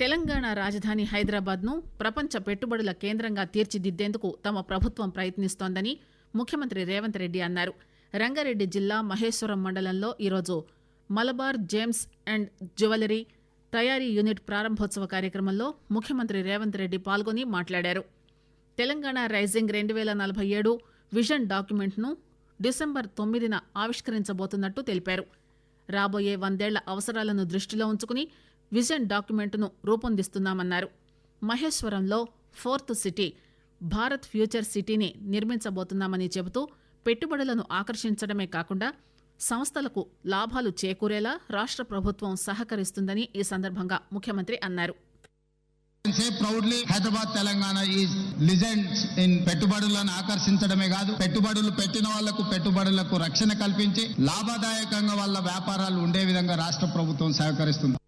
తెలంగాణ రాజధాని హైదరాబాద్ను ప్రపంచ పెట్టుబడుల కేంద్రంగా తీర్చిదిద్దేందుకు తమ ప్రభుత్వం ప్రయత్నిస్తోందని ముఖ్యమంత్రి రేవంత్ రెడ్డి అన్నారు. రంగారెడ్డి జిల్లా మహేశ్వరం మండలంలో ఈరోజు మలబార్ జేమ్స్ అండ్ జ్యువెలరీ తయారీ యూనిట్ ప్రారంభోత్సవ కార్యక్రమంలో ముఖ్యమంత్రి రేవంత్ రెడ్డి పాల్గొని మాట్లాడారు. తెలంగాణ రైజింగ్ రెండు వేల నలభై ఏడు విజన్ డాక్యుమెంట్ను డిసెంబర్ తొమ్మిదిన ఆవిష్కరించబోతున్నట్టు తెలిపారు. రాబోయే వందేళ్ళ అవసరాలను దృష్టిలో ఉంచుకుని విజన్ డాక్యుమెంట్ను రూపొందిస్తున్నామన్నారు. మహేశ్వరంలో ఫోర్త్ సిటీ భారత్ ఫ్యూచర్ సిటీని నిర్మించబోతున్నామని చెబుతూ పెట్టుబడులను ఆకర్షించడమే కాకుండా సంస్థలకు లాభాలు చేకూరేలా రాష్ట్ర ప్రభుత్వం సహకరిస్తుందని ఈ సందర్భంగా ముఖ్యమంత్రి అన్నారు. Proudly Hyderabad Telangana is legends in పెట్టుబడులను ఆకర్షించడమే కాదు పెట్టుబడులు పెట్టిన వాళ్ళకు పెట్టుబడులకు రక్షణ కల్పించి లాభదాయకంగా వాళ్ళ వ్యాపారాలు ఉండే విధంగా రాష్ట్ర ప్రభుత్వం సహకరిస్తుంది.